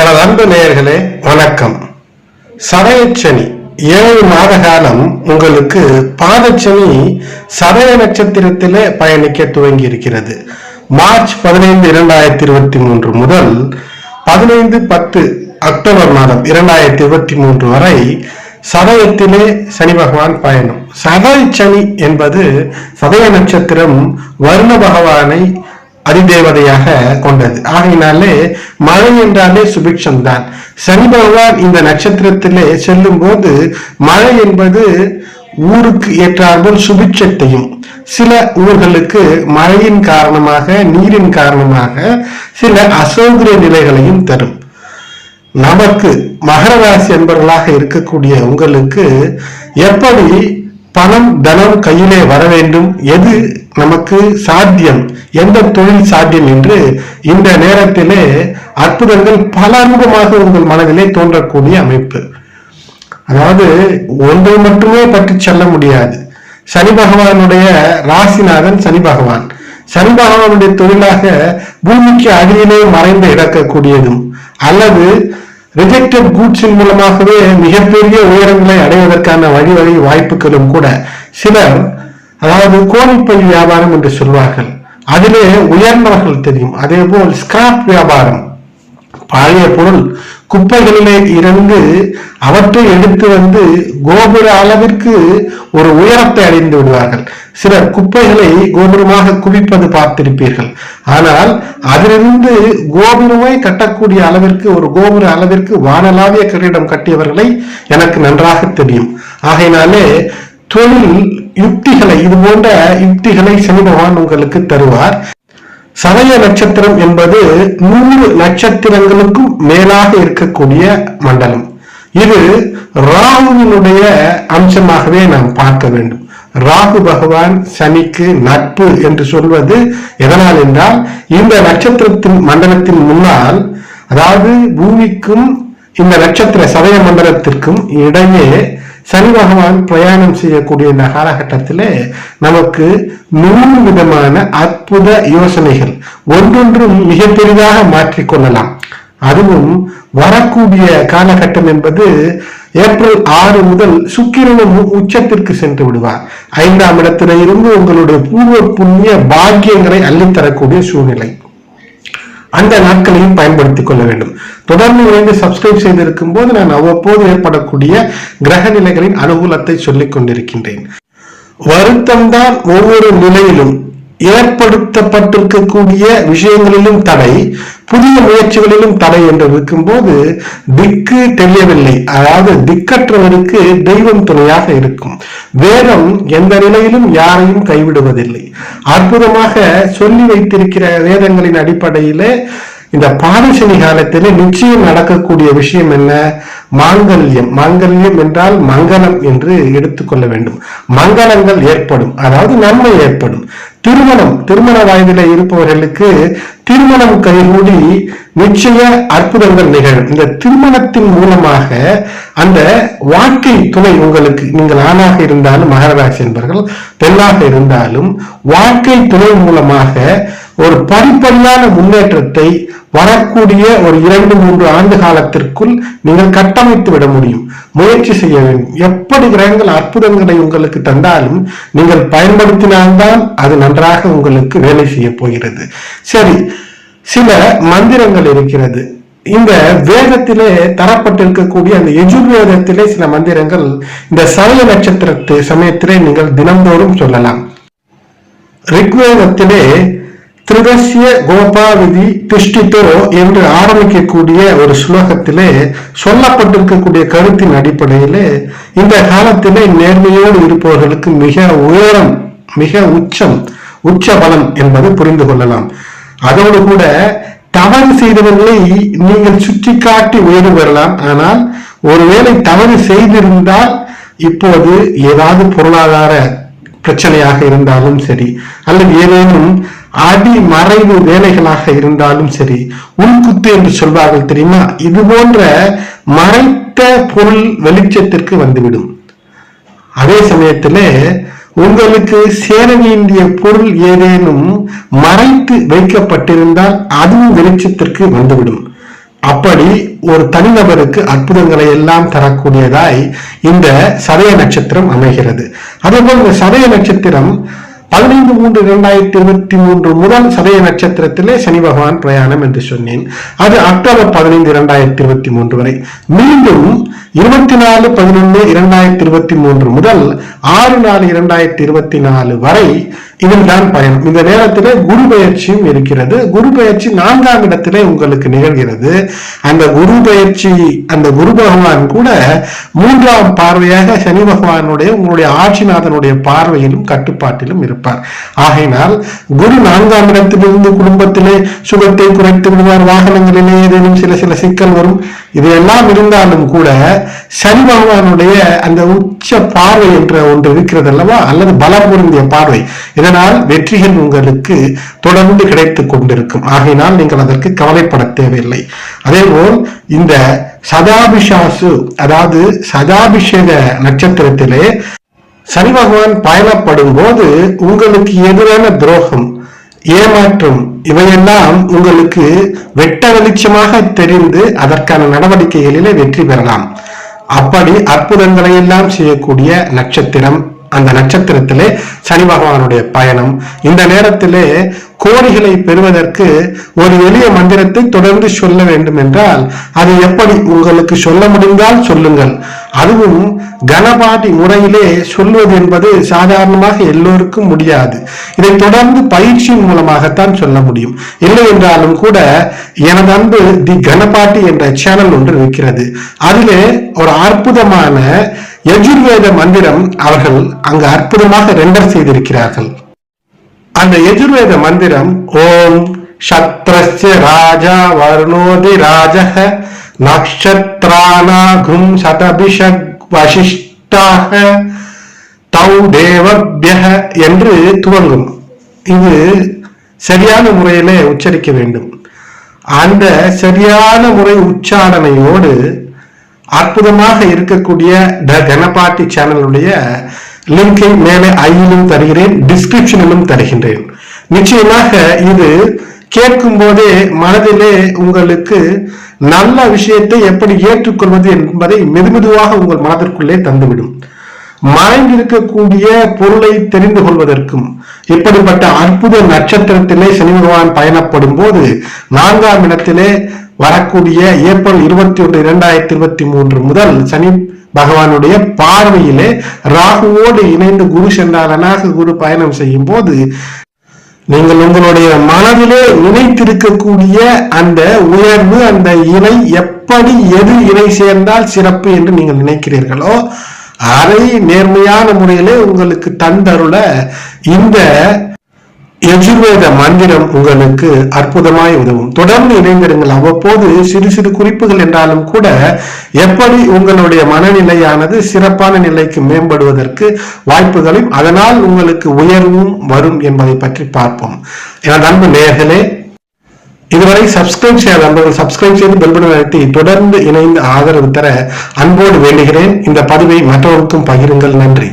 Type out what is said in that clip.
எனது அன்பு நேயர்களே வணக்கம். சதயச்சனி ஏழு மாத காலம் உங்களுக்கு பாதச்சனி சதய நட்சத்திரத்திலே பயணிக்க துவங்கி இருக்கிறது மார்ச் பதினைந்து இரண்டாயிரத்தி இருபத்தி மூன்று முதல் பதினைந்து பத்து அக்டோபர் மாதம் இரண்டாயிரத்தி இருபத்தி மூன்று வரை சதயத்திலே சனி பகவான் பயணம். சதய சனி என்பது சதய நட்சத்திரம் வருண பகவானை அதிதேவதையாக கொண்டது. ஆகையினாலே மழை என்றாலே சுபிக்ஷம் தான் சனி பகவான் இந்த நட்சத்திரத்திலே செல்லும் போது மழை என்பது ஊருக்கு ஏற்றாற்போல் சுபிட்சத்தையும் சில ஊர்களுக்கு மழையின் காரணமாக நீரின் காரணமாக சில அசௌகரிய நிலைகளையும் தரும். நமக்கு மகர ராசி என்பவர்களாக இருக்கக்கூடிய உங்களுக்கு எப்படி பணம் தனம் கையிலே வர வேண்டும். எது நமக்கு சாத்தியம்? எந்த தொழில் சாத்தியம் என்று இந்த நேரத்திலே அற்புதங்கள் பல அனுபவமாக உங்கள் மனதிலே தோன்றக்கூடிய அமைப்பு. அதாவது ஒன்றை மட்டுமே பற்றி செல்ல முடியாது. சனி பகவானுடைய ராசிநாதன் சனி பகவான். சனி பகவானுடைய தொழிலாக பூமிக்கு அடியிலே மறைந்து இறக்கக்கூடியதும் அல்லது ரிஜெக்டட் கூட்ஸின் மூலமாகவே மிகப்பெரிய உயரங்களை அடைவதற்கான வழிவகை வாய்ப்புகளும் கூட சிலர் அதாவது கோழிப்பை வியாபாரம் என்று சொல்வார்கள். அதிலே உயர்ந்தவர்கள் தெரியும். அதே போல் ஸ்கிராப் வியாபாரம் பழைய பொருள் குப்பைகளிலே இருந்து அவற்றை எடுத்து வந்து கோபுர அளவிற்கு ஒரு உயரத்தை அடைந்து விடுவார்கள். சிலர் குப்பைகளை கோபுரமாக குவிப்பது பார்த்திருப்பீர்கள். ஆனால் அதிலிருந்து கோபுரமே கட்டக்கூடிய அளவிற்கு ஒரு கோபுர அளவிற்கு வானலாவிய கட்டிடம் கட்டியவர்களை எனக்கு நன்றாக தெரியும். ஆகையினாலே தொழில் யுக்திகளை இது போன்ற யுக்திகளை சனி பகவான் உங்களுக்கு தருவார். சதய நட்சத்திரம் என்பது நூறு நட்சத்திரங்களுக்கும் மேலாக இருக்கக்கூடிய மண்டலம். இது ராகுவினுடைய அம்சமாகவே நாம் பார்க்க வேண்டும். ராகு பகவான் சனிக்கு நட்பு என்று சொல்வது எதனால் என்றால் இந்த நட்சத்திரத்தின் மண்டலத்தின் முன்னால் அதாவது பூமிக்கும் இந்த நட்சத்திர சதய மண்டலத்திற்கும் இடையே சனி பகவான் பிரயாணம் செய்யக்கூடிய இந்த காலகட்டத்திலே நமக்கு நூறு விதமான அற்புத யோசனைகள். ஒன்றொன்றும் மிக பெரிதாக மாற்றிக்கொள்ளலாம் அதுவும் வரக்கூடிய காலகட்டம் என்பது ஏப்ரல் ஆறு முதல் சுக்கிரனும் உச்சத்திற்கு சென்று விடுவார். ஐந்தாம் இடத்தில இருந்து உங்களுடைய பூர்வ புண்ணிய பாக்கியங்களை அள்ளித்தரக்கூடிய சூழ்நிலை. அந்த நாட்களையும் பயன்படுத்திக் கொள்ள வேண்டும். தொடர்ந்து இணைந்து சப்ஸ்கிரைப் செய்திருக்கும் போது நான் அவ்வப்போது ஏற்படக்கூடிய கிரக நிலைகளின் அனுகூலத்தை சொல்லிக் கொண்டிருக்கின்றேன். வருத்தம்தான் ஒவ்வொரு நிலையிலும் ஏற்படுத்தப்பட்டிருக்கக்கூடிய விஷயங்களிலும் தடை புதிய முயற்சிகளிலும் தடை என்று இருக்கும்போது திக்கு தெரியவில்லை. அதாவது திக்கற்றவருக்கு தெய்வம் துணையாக இருக்கும். வேதம் எந்த நிலையிலும் யாரையும் கைவிடுவதில்லை. அற்புதமாக சொல்லி வைத்திருக்கிற வேதங்களின் அடிப்படையிலே இந்த பாதசனி காலத்திலே நிச்சயம் நடக்கக்கூடிய விஷயம் என்ன? மாங்கல்யம். மாங்கல்யம் என்றால் மங்களம் என்று எடுத்துக்கொள்ள வேண்டும். மங்களங்கள் ஏற்படும். அதாவது நன்மை ஏற்படும். திருமணம். திருமண வயதில இருப்பவர்களுக்கு திருமணம் கைகூடி நிச்சய அற்புதங்கள் நிகழும். இந்த திருமணத்தின் மூலமாக அந்த வாழ்க்கை துணை உங்களுக்கு நீங்கள் ஆணாக இருந்தாலும் மகராசி என்பவர்கள் பெண்ணாக இருந்தாலும் வாழ்க்கை துணை மூலமாக ஒரு படிப்படியான முன்னேற்றத்தை வரக்கூடிய ஒரு இரண்டு மூன்று ஆண்டு காலத்திற்குள் நீங்கள் கட்டமைத்து விட முடியும். முயற்சி செய்ய வேண்டும். எப்படி கிரகங்கள் அற்புதங்களை உங்களுக்கு தந்தாலும் நீங்கள் பயன்படுத்தினால்தான் அது நன்றாக உங்களுக்கு வேலை செய்ய போகிறது. சரி சில மந்திரங்கள் இருக்கிறது. இந்த வேதத்திலே தரப்பட்டிருக்கக்கூடிய அந்த எஜுர்வேதத்திலே சில மந்திரங்கள் இந்த சதய நட்சத்திரத்து சமயத்திலே நீங்கள் தினந்தோறும் சொல்லலாம். ரிக்வேதத்திலே திருதசிய கோபாவிதி திஷ்டித்தோ என்று ஆரம்பிக்கக்கூடிய ஒரு ஸ்லோகத்திலே சொல்லப்பட்டிருக்கக்கூடிய கருத்தின் அடிப்படையிலே இந்த காலத்திலே நேர்மையோடு இருப்பவர்களுக்கு மிக உயரம் மிக உச்சம் உச்ச பலம் என்பது புரிந்து கொள்ளலாம். அதோடு கூட தவறு செய்தவர்களை நீங்கள் சுற்றி காட்டி உயர்வு பெறலாம் ஆனால் ஒருவேளை தவறு செய்திருந்தால் இப்போது ஏதாவது பொருளாதார பிரச்சனையாக இருந்தாலும் சரி அல்லது ஏதேனும் அடி மறைவு வேலைகளாக இருந்தாலும் சரி உள்குத்து என்று சொல்வார்கள் தெரியுமா? இது போன்ற மறைத்த பொருள் வெளிச்சத்திற்கு வந்துவிடும். அதே சமயத்திலே உங்களுக்கு சேர வேண்டிய பொருள் ஏதேனும் மறைத்து வைக்கப்பட்டிருந்தால் அதுவும் வெளிச்சத்திற்கு வந்துவிடும். அப்படி ஒரு தனிநபருக்கு அற்புதங்களை எல்லாம் தரக்கூடியதாய் இந்த சதய நட்சத்திரம் அமைகிறது. அதேபோல் இந்த சதய நட்சத்திரம் பதினைந்து மூன்று இரண்டாயிரத்தி இருபத்தி மூன்று முதல் சதய நட்சத்திரத்திலே சனி பகவான் பிரயாணம் என்று சொன்னேன். அது அக்டோபர் பதினைந்து இரண்டாயிரத்தி இருபத்தி மூன்று வரை. மீண்டும் இருபத்தி நாலு பதினொன்று இரண்டாயிரத்தி இருபத்தி மூன்று முதல் ஆறு நாலு இரண்டாயிரத்தி இருபத்தி நாலு வரை இதில் தான் பயணம். இந்த நேரத்திலே குரு பயிற்சியும் இருக்கிறது. குரு பயிற்சி நான்காம் இடத்திலே உங்களுக்கு நிகழ்கிறது. அந்த குரு பயிற்சி அந்த குரு பகவான் கூட மூன்றாம் பார்வையாக சனி பகவானுடைய உங்களுடைய ஆட்சிநாதனுடைய பார்வையிலும் கட்டுப்பாட்டிலும் இருப்பார். இருப்பார் ஆகையினால் குரு நான்காம் இடத்திலிருந்து குடும்பத்திலே சுகத்தை குறைத்து விடுவார். வாகனங்களிலே ஏதேனும் சில சில சிக்கல் வரும். இது இருந்தாலும் கூட சனி பகவானுடைய அந்த உச்ச பார்வை என்ற ஒன்று இருக்கிறது அல்லவா அல்லது பலம் பொருந்திய பார்வை. இதனால் வெற்றிகள் உங்களுக்கு தொடர்ந்து கிடைத்துக் கொண்டிருக்கும். ஆகையினால் நீங்கள் அதற்கு கவலைப்பட தேவையில்லை. அதேபோல் இந்த சதாபிஷாசு அதாவது சதாபிஷேக நட்சத்திரத்திலே சனி பகவான் பயணப்படும் போது உங்களுக்கு எதிரான துரோகம் ஏமாற்றம் இவையெல்லாம் உங்களுக்கு வெட்ட வெளிச்சமாக தெரிந்து அதற்கான நடவடிக்கைகளிலே வெற்றி பெறலாம். அப்படி அற்புதங்களை எல்லாம் செய்யக்கூடிய நட்சத்திரம் அந்த நட்சத்திரத்திலே சனி பகவானுடைய பயணம். இந்த நேரத்திலே கோரிகளை பெறுவதற்கு ஒரு எளிய மந்திரத்தை தொடர்ந்து சொல்ல வேண்டும் என்றால் அது எப்படி உங்களுக்கு சொல்ல முடிந்தால் சொல்லுங்கள். அதுவும் கனபாடி முறையிலே சொல்வது என்பது சாதாரணமாக எல்லோருக்கும் முடியாது. இதை தொடர்ந்து பயிற்சியின் மூலமாகத்தான் சொல்ல முடியும். இல்லை என்றாலும் கூட எனது அன்பு தி கணபாட்டி என்ற சேனல் ஒன்று இருக்கிறது. அதிலே ஒரு அற்புதமான எஜுர்வேத மந்திரம் அவர்கள் அங்கு அற்புதமாக ரெண்டர் செய்திருக்கிறார்கள். அந்த எஜுர்வேத மந்திரம் ஓம் சத்ரஸ்ய ராஜா வருணோதி ராஜக நக்ஷத்ராணாகும் சதபிஷக் வசிஷ்டாக தௌ தேவபிய என்று துவங்கும். இது சரியான முறையிலே உச்சரிக்க வேண்டும். அந்த சரியான முறை உச்சாரணையோடு அற்புதமாக இருக்கக்கூடிய த கணபாட்டி சேனலுடைய லிங்கை மேலே ஐயிலும் தருகிறேன் டிஸ்கிரிப்ஷனிலும் தருகின்றேன். நிச்சயமாக இது கேட்கும் போதே மனதிலே உங்களுக்கு நல்ல விஷயத்தை எப்படி ஏற்றுக்கொள்வது என்பதை மெதுமெதுவாக உங்கள் மனதிற்குள்ளே தந்துவிடும். மறைந்திருக்கக்கூடிய பொருளை தெரிந்து கொள்வதற்கும் இப்படிப்பட்ட அற்புத நட்சத்திரத்திலே சனி பகவான் பயணப்படும் போது நான்காம் இடத்திலே வரக்கூடிய ஏப்ரல் இருபத்தி ஒன்று இரண்டாயிரத்தி இருபத்தி மூன்று முதல் சனி பகவானுடைய பார்வையிலே ராகுவோடு இணைந்து குரு சென்றாலனாக குரு பயணம் செய்யும் போது நீங்கள் உங்களுடைய மனதிலே நினைத்திருக்கக்கூடிய அந்த உயர்வு அந்த இணை எப்படி எது இணை சேர்ந்தால் சிறப்பு என்று நீங்கள் நினைக்கிறீர்களோ அதை நேர்மையான முறையிலே உங்களுக்கு தந்தருள இந்த எஜுர்வேத மந்திரம் உங்களுக்கு அற்புதமாய் உதவும். தொடர்ந்து இணைந்திருங்கள். அவ்வப்போது சிறு சிறு குறிப்புகள் என்றாலும் கூட எப்படி உங்களுடைய மனநிலையானது சிறப்பான நிலைக்கு மேம்படுவதற்கு வாய்ப்புகளும் அதனால் உங்களுக்கு உயர்வும் வரும் என்பதை பற்றி பார்ப்போம். எனது அன்பு நேர்களே இதுவரை சப்ஸ்கிரைப் செய்யாத நண்பர்கள் சப்ஸ்கிரைப் செய்து பெல்படன் அழுத்தி தொடர்ந்து இணைந்து ஆதரவு தர அன்போடு வேண்டுகிறேன். இந்த பதிவை மற்றவருக்கும் பகிருங்கள். நன்றி.